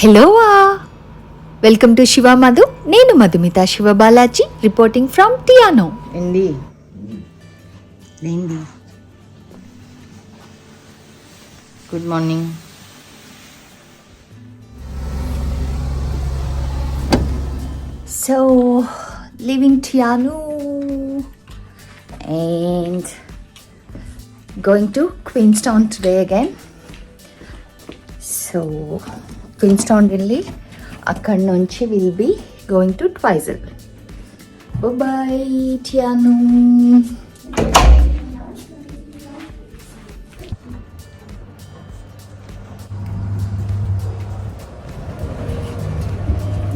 Hello welcome to Shiva Madhu నేను Madhumita Shiva Balaji reporting from Te Anau ఏంది? ఏంది? Good morning so leaving Te Anau and going to Queenstown today again so queens town వెళ్ళి అక్కడి నుంచి will be going to Twizel bye Te Anau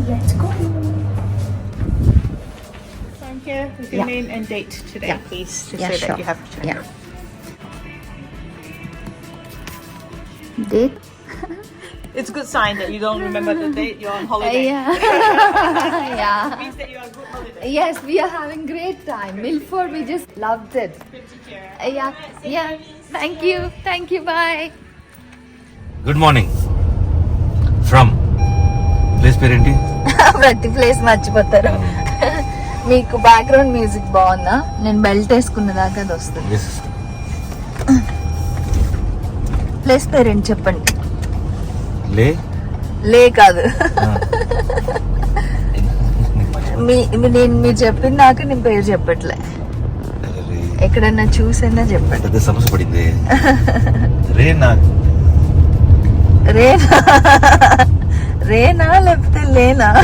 Let's go. Sign here with your Yeah. name and date today, Yeah. please, to Yeah, say sure. that you have to Yeah. Date? It's a good sign that you don't remember the date you're on holiday. yeah. yeah. means that you're on good holiday. Yes, we are having great time. Milford, we just loved it. Uh, yeah, yeah. Thank you. Thank you. Bye. Good morning from place పేరేంటి ప్రతి place మర్చిపోతారు మీకు background music బాగుందా నేను belt వేసుకున్న దాకా అది వస్తుంది ప్లేస్ పేరేంటి చెప్పండి లే? లే కాదు. మీ మీ- నేను మీరు చెప్పిన దాకా నేను పేరు చెప్పట్లే. ఎక్కడన్నా చూసైనా చెప్పండి. పెద్ద సమస్య పడింది. రే నా రేనా? రేనా లేకపోతే లేనా?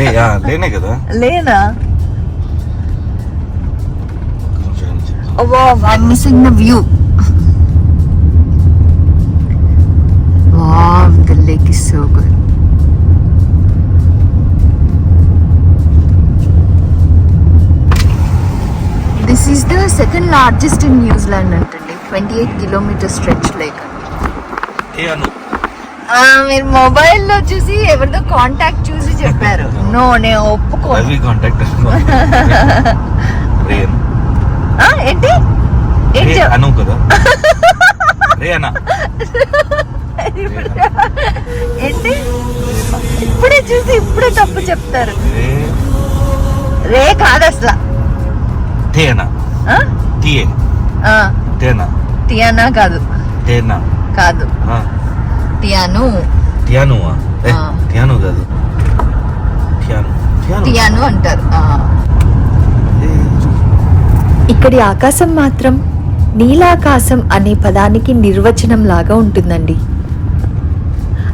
లేనే కదా. లేనా? కొంచెం చెప్తా. Oh, I'm missing lake is so good. This is the second largest in New Zealand అంటండి twenty eight kilometre stretch lake మీరు మొబైల్లో చూసి ఎవరిదో కాంటాక్ట్ చూసి చెప్పారు. నో నేను ఒప్పుకో. ఏంటి? ఏంటి? అను కదా. రే అన్న ఏంటి? ఇప్పుడే చూసి ఇప్పుడే తప్పు చెప్తారు. రే. కాదు అసలు. తేనా? ఆ? టిఏ ఆ, తేనా? టియానా కాదు. తేనా? కాదు. టియాను టియాను. టియాను కాదు. టియాను అంటారు. ఇక్కడి ఆకాశం మాత్రం నీలాకాశం అనే పదానికి నిర్వచనం లాగా ఉంటుందండి.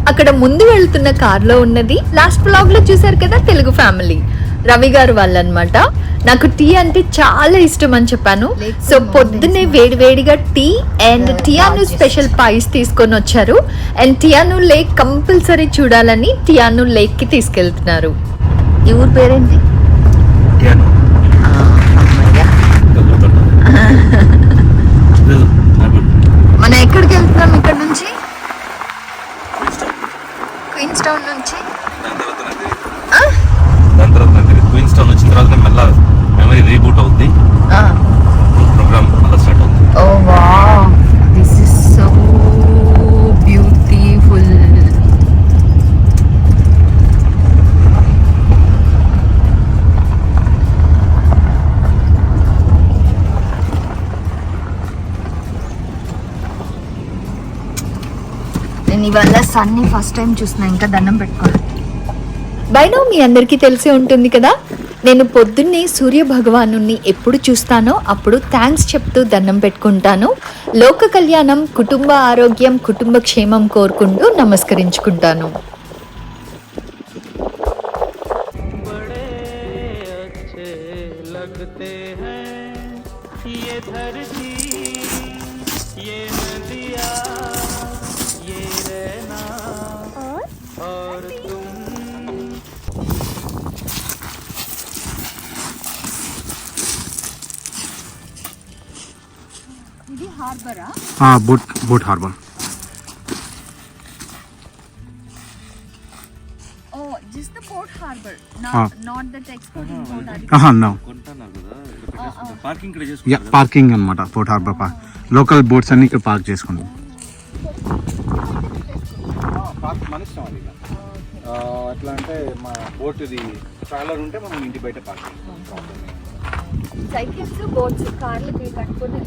అక్కడ ముందు వెళ్తున్న కార్లో ఉన్నది లాస్ట్ బ్లాగ్లో చూసారు కదా తెలుగు ఫ్యామిలీ. రవి గారు వాళ్ళనమాట నాకు టీ అంటే చాలా ఇష్టం అని చెప్పాను. సో పొద్దున్నే వేడి వేడిగా tea and Te Anau special pies తీసుకొని వచ్చారు. అండ్ టియాను లేక్ కంపల్సరీ చూడాలని టియాను లేక్కి తీసుకెళ్తున్నారు. ఈ ఊరు పేరేంటి? మనం ఎక్కడికి వెళ్తున్నాం ఇక్కడ నుంచి? క్వీన్స్ టౌన్ నుంచి దాని తర్వాత నాకు తెలియదు. దాని తర్వాత నాకు తెలియదు. క్వీన్స్ టౌన్ వచ్చిన తర్వాత మళ్ళా మెమరీ రీబూట్ అవుద్ది ప్రోగ్రామ్ మళ్ళీ స్టార్ట్ అవుతుంది ఓ వా దిస్ ఇస్ సో బ్యూటిఫుల్ నేను ఇవాళ సన్ని ఫస్ట్ టైం చూస్తున్నా ఇంకా దండం పెట్టుకోవాలి బైనో మీ అందరికీ తెలిసే ఉంటుంది కదా? నేను పొద్దున్నే సూర్య భగవాను ఎప్పుడు చూస్తానో అప్పుడు థ్యాంక్స్ చెప్తూ దండం పెట్టుకుంటాను. లోక కళ్యాణం కుటుంబ ఆరోగ్యం కుటుంబ క్షేమం కోరుకుంటూ నమస్కరించుకుంటాను. నో కొంటున్నారు కదా పార్కింగ్ అనమాట port harbour park local boats అన్ని ఇక్కడ పార్క్ చేసుకుంటాం. అది ఇక. ఎట్లా అంటే మా బోట్ ఇది ట్రాలర్ ఉంటే మనం ఇంటి బయట పార్క్ సైకిల్స్ బోట్స్ కార్లకి కట్టుకొని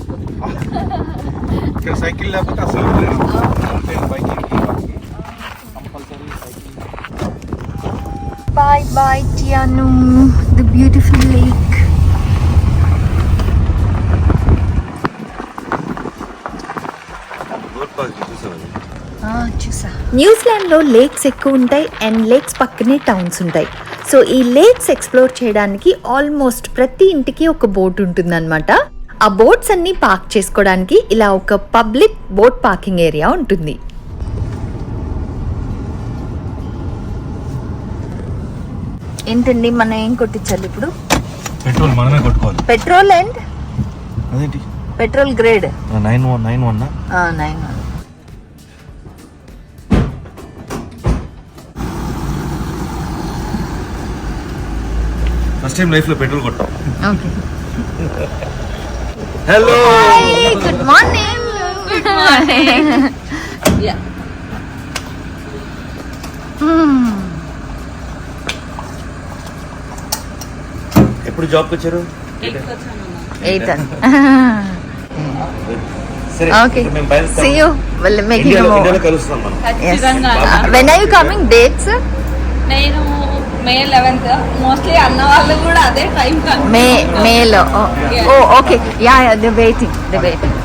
ఇక్కడ సైకిల్ లేకపోతే అసలు biking. Compulsory cycle bye bye Te Anau the beautiful lake న్యూజిలాండ్లో lakes ఎక్కువ ఉంటాయి అండ్ లేక్స్ పక్కనే టౌన్స్ ఉంటాయి. సో ఈ లేక్స్ ఎక్స్ప్లోర్ చేయడానికి ఆల్మోస్ట్ ప్రతి ఇంటికి ఒక బోట్ ఉంటుందన్నమాట. ఆ బోట్స్ అన్ని పార్క్ చేసుకోవడానికి ఇలా ఒక పబ్లిక్ బోట్ పార్కింగ్ ఏరియా ఉంటుంది. ఏంటండి మనం ఏం కొట్టించాలి ఇప్పుడు? పెట్రోల్ మనమే కొట్టుకోవాలి. Petrol and? Petrol grade. Nine one nine one nine first time లైఫ్లో పెట్రోల్ కొట్టాం. Okay. Hello good morning good morning ఎప్పుడు జాబ్కి వచ్చారు? Eight okay. See you well making when are you coming dates నేను మే లెవెన్త్ మోస్ట్లీ అన్న వాళ్ళు కూడా అదే టైం మే మేలో. ఓ okay. Yeah yeah the waiting the waiting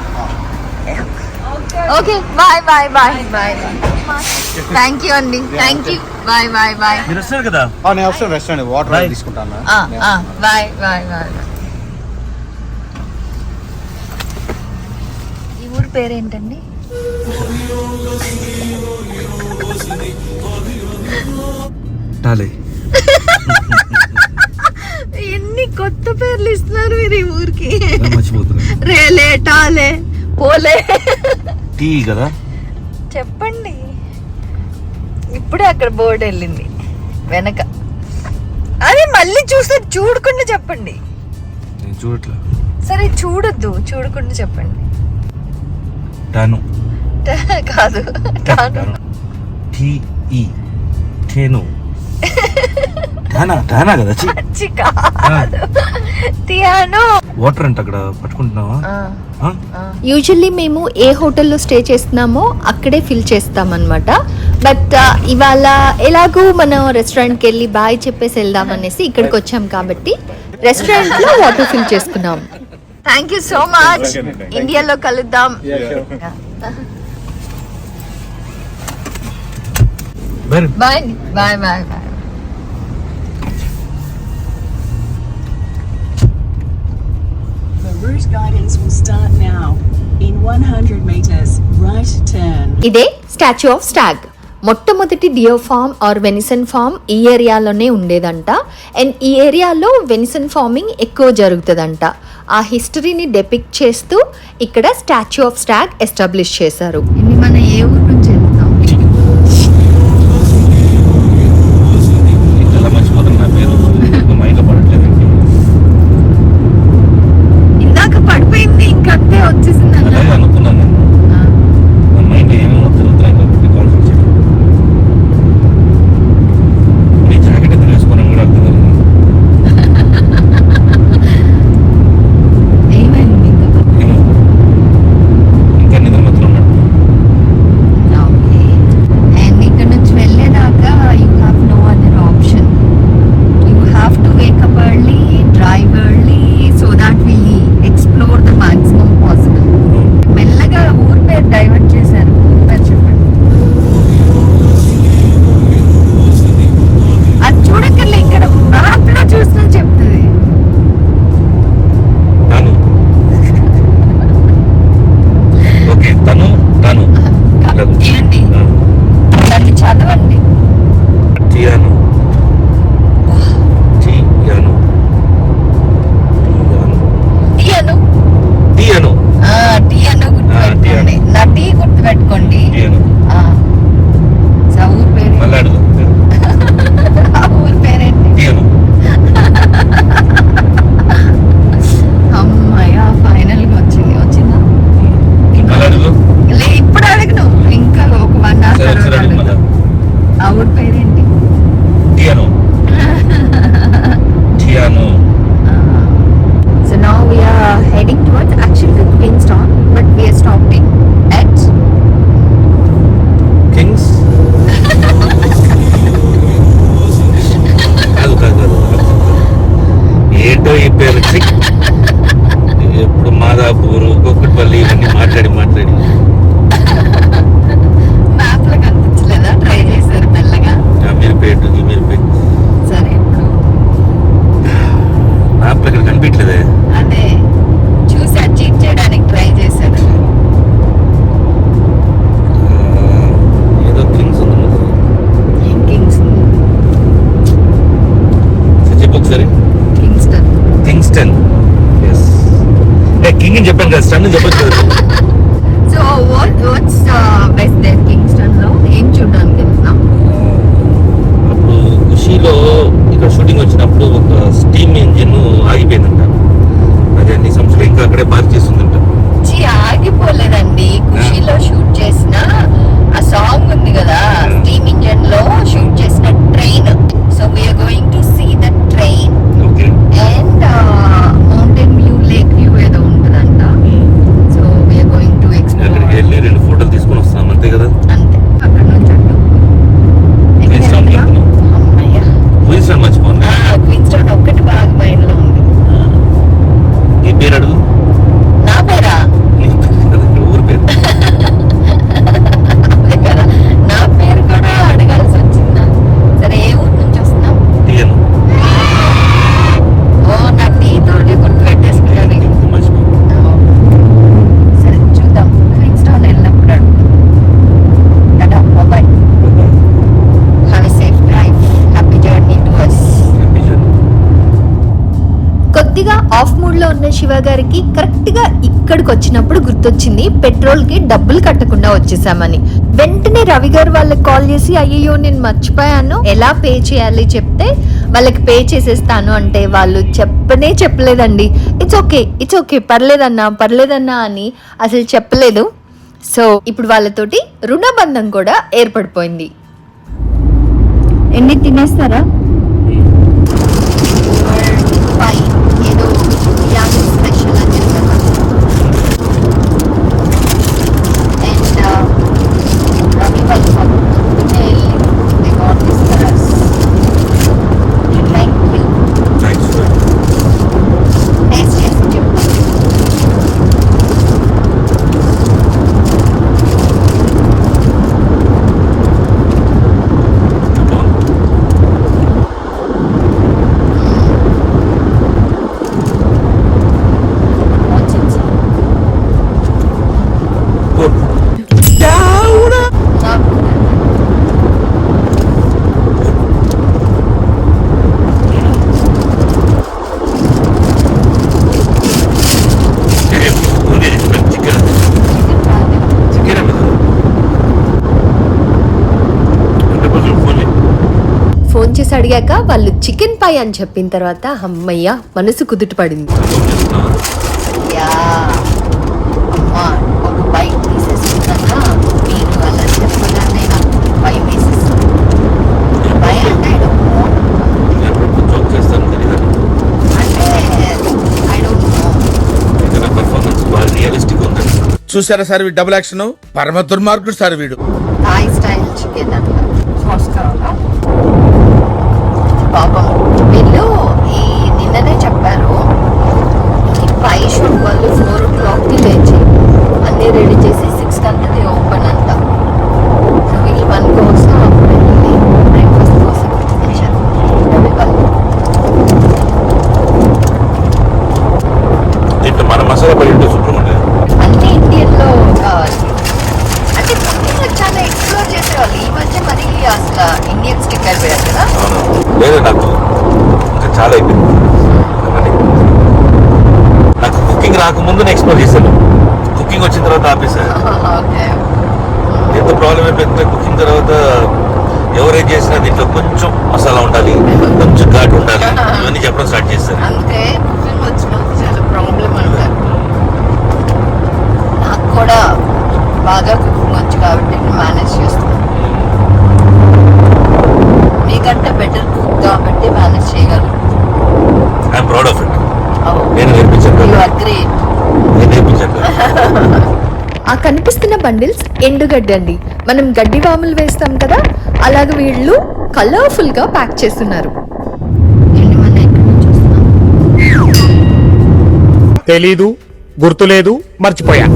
okay bye bye bye bye thank you అండి thank you bye bye bye మీరు వస్తారు కదా? నేను వస్తాను రెస్టారెంట్ వాటర్. తీసుకుంటాను. బాయ్ బాయ్ బాయ్ ఈ ఊరి పేరేంటండి? టాలే. ఎన్ని కొత్త పేర్లు ఇస్తున్నారు మీరు ఈ ఊరికి? రేలే టాలే పోలే. టీ కదా? చెప్పండి. ఇప్పుడే అక్కడ బోర్డు వెళ్ళింది. వెనక. అదే మళ్ళీ చూస్తే చూడకుండా చెప్పండి. చూడట్లా. సరే చూడొద్దు. చూడకుండా చెప్పండి. టాను. కాదు కాదు. టీఈ టేను. టానా టానా కదా చి చి కాదు తియాను వాటర్ అంట అక్కడ పట్టుకుంటున్నావా? ఆ? యూజువల్లీ మేము ఏ హోటల్లో స్టే చేస్తున్నామో అక్కడే ఫిల్ చేస్తామన్నమాట. బట్ ఇవాళ ఎలాగూ మనం రెస్టారెంట్కి వెళ్ళి బాయ్ చెప్పేసి వెళ్దాం అనేసి ఇక్కడికి వచ్చాం కాబట్టి రెస్టారెంట్లో వాటర్ ఫిల్ చేసుకున్నాం. Thank you so much. ఇండియాలో కలుద్దాం. బాయ్ బాయ్ బాయ్ బాయ్ ఇదే స్టాచ్యూ ఆఫ్ స్టాగ్ మొట్టమొదటి deer farm or venison farm ఈ ఏరియాలోనే ఉండేదంట. అండ్ ఈ ఏరియాలో వెనిసన్ ఫార్మింగ్ ఎక్కువ జరుగుతుందంట. ఆ హిస్టరీని డెపిక్ట్ చేస్తూ ఇక్కడ స్టాచ్యూ ఆఫ్ స్టాగ్ ఎస్టాబ్లిష్ చేశారు. మన ఏ ఊరు నుంచి వచ్చినప్పుడు గుర్తొచ్చింది పెట్రోల్కి డబ్బులు కట్టకుండా వచ్చేసామని. వెంటనే రవి గారు వాళ్ళకి కాల్ చేసి అయ్యో నేను మర్చిపోయాను. ఎలా పే చేయాలి చెప్తే వాళ్ళకి పే చేసేస్తాను. అంటే వాళ్ళు చెప్పనే చెప్పలేదండి. ఇట్స్ ఓకే ఇట్స్ ఓకే పర్లేదన్నా పర్లేదన్నా అని అసలు చెప్పలేదు. సో ఇప్పుడు వాళ్ళతోటి రుణబంధం కూడా ఏర్పడిపోయింది. ఎన్ని తినేస్తారా? చేసి అడిగాక వాళ్ళు చికెన్ పై అని చెప్పిన తర్వాత అమ్మయ్య మనసు కుదుట పడింది చూసారా సార్ డబుల్ యాక్షన్ పరమ దుర్మార్గుడు సార్ వీడు. Style chicken Papa. Proud of it నేను నేర్పించాను ఆ కనిపిస్తున్న బండిల్స్ ఎండుగడ్డి అండి. మనం గడ్డి వాములు వేస్తాం కదా అలాగ వీళ్ళు కలర్ఫుల్గా ప్యాక్ చేస్తున్నారు తెలీదు గుర్తులేదు మర్చిపోయా.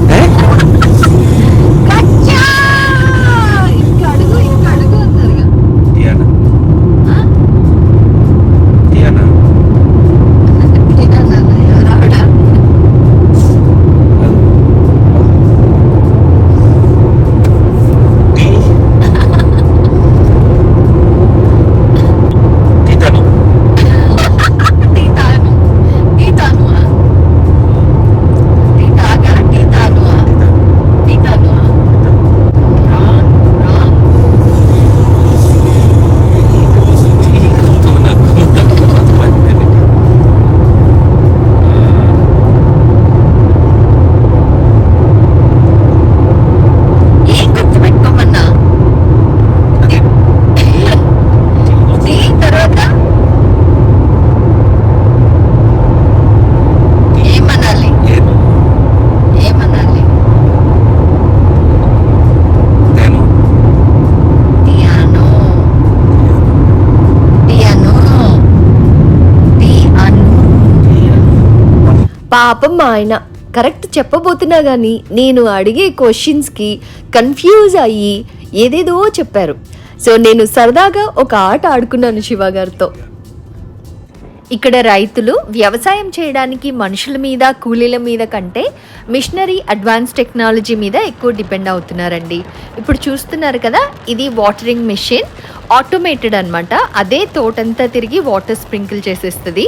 పాపం మా ఆయన. కరెక్ట్ చెప్పబోతున్నా కానీ నేను అడిగే క్వశ్చన్స్కి కన్ఫ్యూజ్ అయ్యి ఏదేదో చెప్పారు. సో నేను సరదాగా ఒక ఆట ఆడుకున్నాను శివ గారితో. ఇక్కడ రైతులు వ్యవసాయం చేయడానికి మనుషుల మీద కూలీల మీద కంటే మిషనరీ అడ్వాన్స్ టెక్నాలజీ మీద ఎక్కువ డిపెండ్ అవుతున్నారండి. ఇప్పుడు చూస్తున్నారు కదా ఇది వాటరింగ్ మెషిన్ ఆటోమేటెడ్ అనమాట అదే తోటంతా తిరిగి వాటర్ స్ప్రింకిల్ చేసేస్తుంది.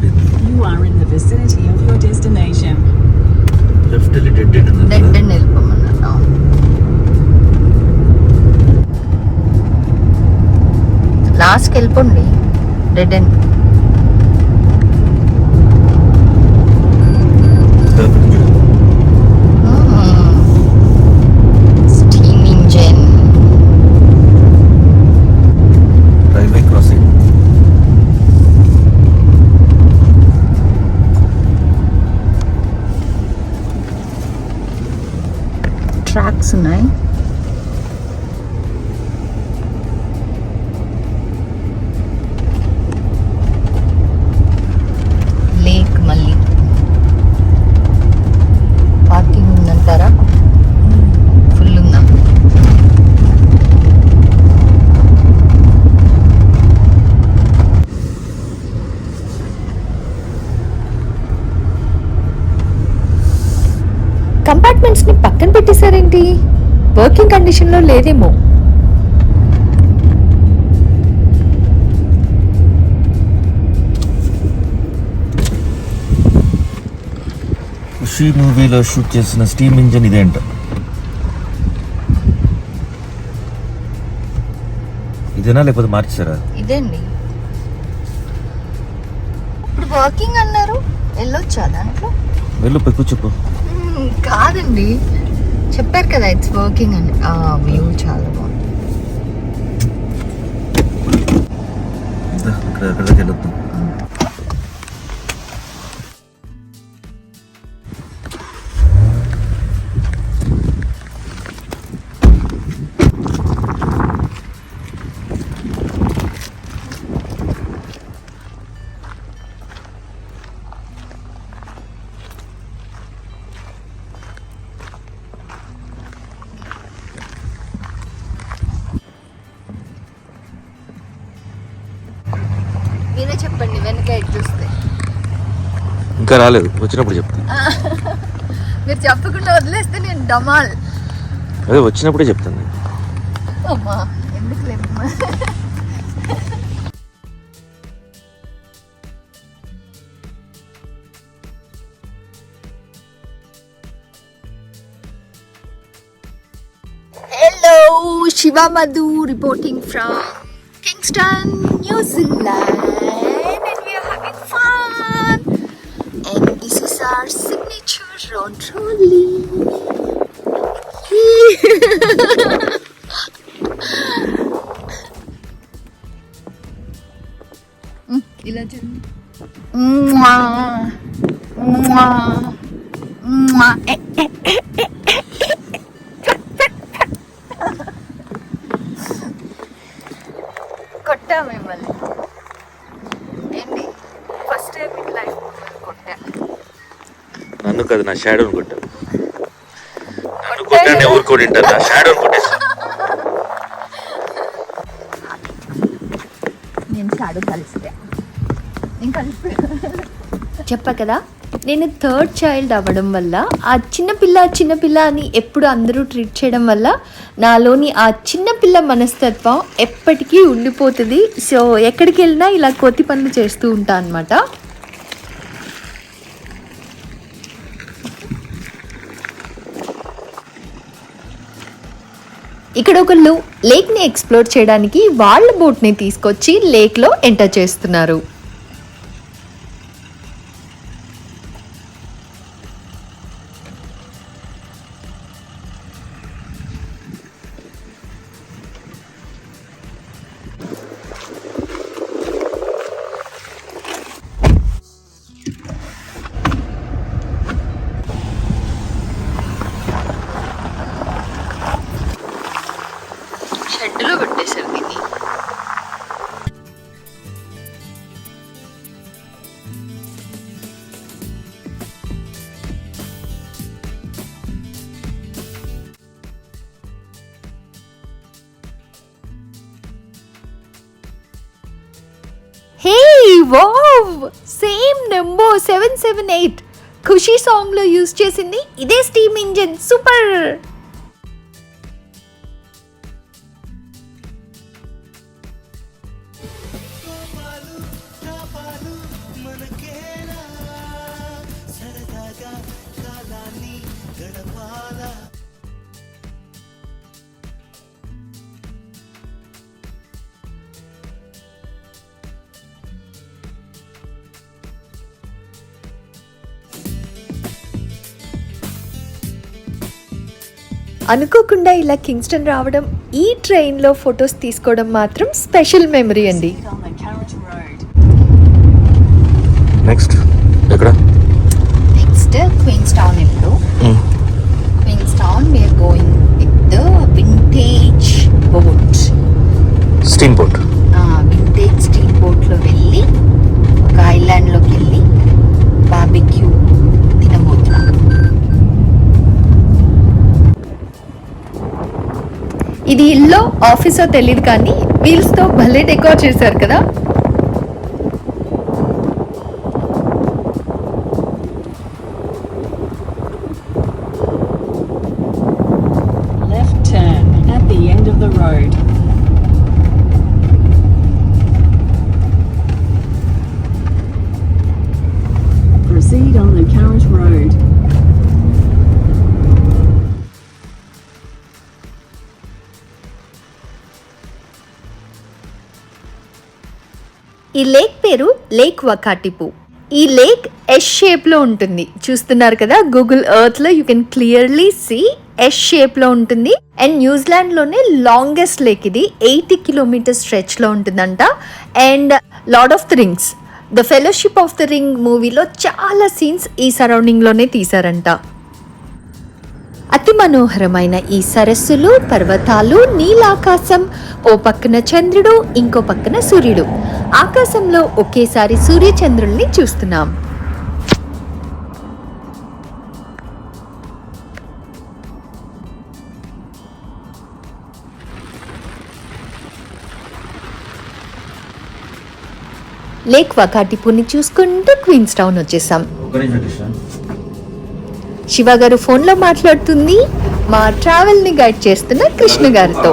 You are in the vicinity of your destination. Left వెళ్ళి డెడ్ ఎండ్ ఉంది డెడ్ కదా అండ్ వెళ్ళిపోమన్నారు లాస్ట్కి వెళ్ళిపోండి డెడ్ అండ్ Sungai పెట్టేశారేంటి వర్కింగ్ కండిషన్లో లేదేమో. ఖుషి మూవీలో షూట్ చేసిన స్టీమ్ ఇంజన్ ఇదేంట? ఇదేనా లేకపోతే మార్చారా ఇదండి. ఇప్పుడు వర్కింగ్ అన్నారు. వెళ్ళొచ్చా దాంట్లో? వెళ్ళు మ్మ్, కాదండి. చెప్పారు కదా ఇట్స్ వర్కింగ్ అని ఆ వ్యూ చాలా బాగుంది. అక్కడ అక్కడ రాలేదు వచ్చినప్పుడు చెప్తాను. మీరు చెప్పకుండా వదిలేస్తే నేను డమాల్. అదే వచ్చినప్పుడే చెప్తాను అమ్మా ఎందుకు లేమ్మా Hello, Shiva Madhu reporting our signature on trolley. Ilan? Mwah! Mwah! Mwah! Eh, eh! షాడోని కొట్టాను నన్ను కొట్టాను ఎవరు కొట్టింటారు నా షాడోని నేను షాడో కలిస్తే. నేను కలిసి చెప్పా కదా నేను థర్డ్ చైల్డ్ అవ్వడం వల్ల ఆ చిన్నపిల్ల చిన్నపిల్ల అని ఎప్పుడు అందరూ ట్రీట్ చేయడం వల్ల నాలోని ఆ చిన్నపిల్ల మనస్తత్వం ఎప్పటికీ ఉండిపోతుంది. సో ఎక్కడికి వెళ్ళినా ఇలా కొత్తి పనులు చేస్తూ ఉంటా అనమాట ఇక్కడ ఒకళ్ళు లేక్ని ఎక్స్ప్లోర్ చేయడానికి వాళ్ళ బోట్ని తీసుకొచ్చి లేక్లో ఎంటర్ చేస్తున్నారు. Wow! Same number seven seven eight. Khushi సాంగ్లో యూజ్ చేసింది ఇదే స్టీమ్ ఇంజిన్. సూపర్! అనుకోకుండా ఇలా కింగ్స్టన్ రావడం ఈ ట్రైన్లో ఫొటోస్ తీసుకోవడం మాత్రం స్పెషల్ మెమరీ అండి. నెక్స్ట్ ఎక్కడ? ఇది ఇల్లో ఆఫీసో తెలియదు కానీ వీల్స్తో భలే డెకోర్ చేశారు కదా. ఈ లేక్ పేరు లేక్ వకాటిపు. ఈ లేక్ ఎస్ షేప్లో ఉంటుంది. చూస్తున్నారు కదా Google ఎర్త్లో you can clearly see S షేప్లో ఉంటుంది. అండ్ న్యూజిలాండ్లోనే లాంగెస్ట్ లేక్ ఇది. ఎయిటీ కిలోమీటర్ స్ట్రెచ్లో ఉంటుందంట. And Lord of the Rings the Fellowship of the Ring మూవీలో చాలా సీన్స్ ఈ సరౌండింగ్లోనే తీశారంట. అతి మనోహరమైన ఈ సరస్సులు పర్వతాలు నీలాకాశం ఓ పక్కన చంద్రుడు ఇంకో పక్కన సూర్యుడు. ఆకాశంలో ఒకేసారి సూర్య చంద్రుల్ని చూస్తున్నాం. లేక్ వకాటిపుని చూసుకుంటూ క్వీన్స్ టౌన్ వచ్చేసాం. శివ గారు ఫోన్లో మాట్లాడుతుంది. మా ట్రావెల్ని గైడ్ చేస్తున్న కృష్ణ గారితో.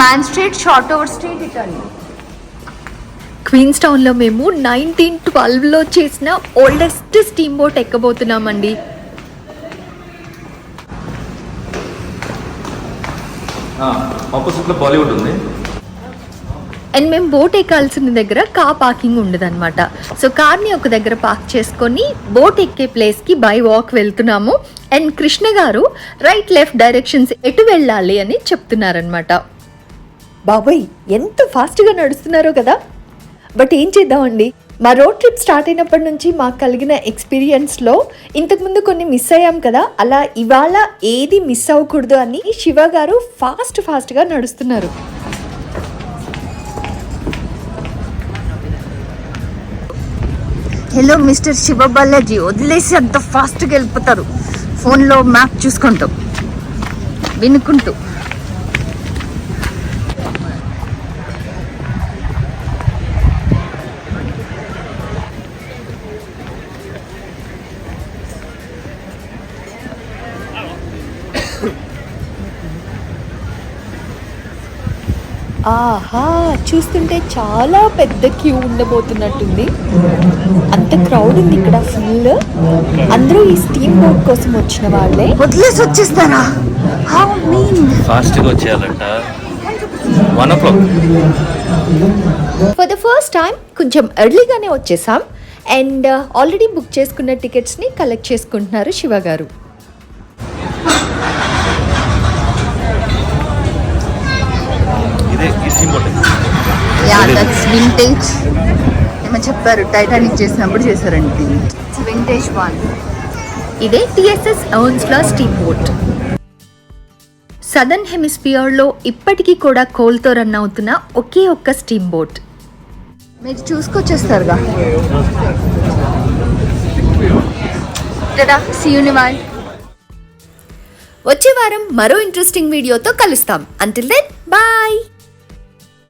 Man street Shotover street ఇటండి క్వీన్స్ టౌన్లో మేము నైన్టీన్ ట్వెల్వ్లో చేసిన ఓల్డెస్ట్ స్టీమ్ బోట్ ఎక్కబోతున్నామండి ఆపోజిట్లో బాలీవుడ్ ఉంది. అండ్ మేము బోట్ ఎక్కాల్సిన దగ్గర కార్ పార్కింగ్ ఉండదన్నమాట. సో కార్ని ఒక దగ్గర పార్క్ చేసుకొని బోట్ ఎక్కే ప్లేస్కి బై వాక్ వెళ్తున్నాము. And Krishna garu right left directions ఎటు వెళ్ళాలి అని చెప్తున్నారనమాట బాబాయ్ ఎంత ఫాస్ట్గా నడుస్తున్నారో కదా. బట్ ఏం చేద్దామండి? మా రోడ్ ట్రిప్ స్టార్ట్ అయినప్పటి నుంచి మాకు కలిగిన ఎక్స్పీరియన్స్లో ఇంతకుముందు కొన్ని మిస్ అయ్యాం కదా. అలా ఇవాళ ఏది మిస్ అవ్వకూడదు అని శివ గారు ఫాస్ట్ ఫాస్ట్గా నడుస్తున్నారు. హలో మిస్టర్ శివ బాలాజీ వదిలేసి అంత ఫాస్ట్గా వెళ్ళిపోతారు ఫోన్లో మ్యాప్ చూసుకుంటూ వినుకుంటూ. ఆహా చూస్తుంటే చాలా పెద్ద క్యూ ఉండబోతున్నట్టుంది. అంత క్రౌడ్ ఉంది ఇక్కడ ఫుల్ అందరూ ఈ స్టీమ్ బోట్ కోసం వచ్చిన వాళ్ళే. వదిలేసి వచ్చేస్తారా? హౌ మీన్ ఫాస్ట్గా వచ్చేయాలంట. One o'clock for the first time కొంచెం ఎర్లీగానే వచ్చేసాం. అండ్ ఆల్రెడీ బుక్ చేసుకున్న టికెట్స్ని కలెక్ట్ చేసుకుంటున్నారు శివ గారు. యా దట్స్ వింటేజ్ ఏమో చెప్పారు టైటానిక్ చేసినప్పుడు చేశారండి. వింటేజ్ వన్ ఇదే టిఎస్ఎస్ ఔన్స్లా స్టీమ్ బోట్ సదర్న్ హెమిస్పియర్లో ఇప్పటికీ కూడా కోల్తో రన్ అవుతున్న ఒకే ఒక్క స్టీమ్ బోట్ మీరు చూసుకొచ్చేస్తారుగా. వచ్చే వారం మరో ఇంట్రెస్టింగ్ వీడియోతో కలుస్తాం. Until then bye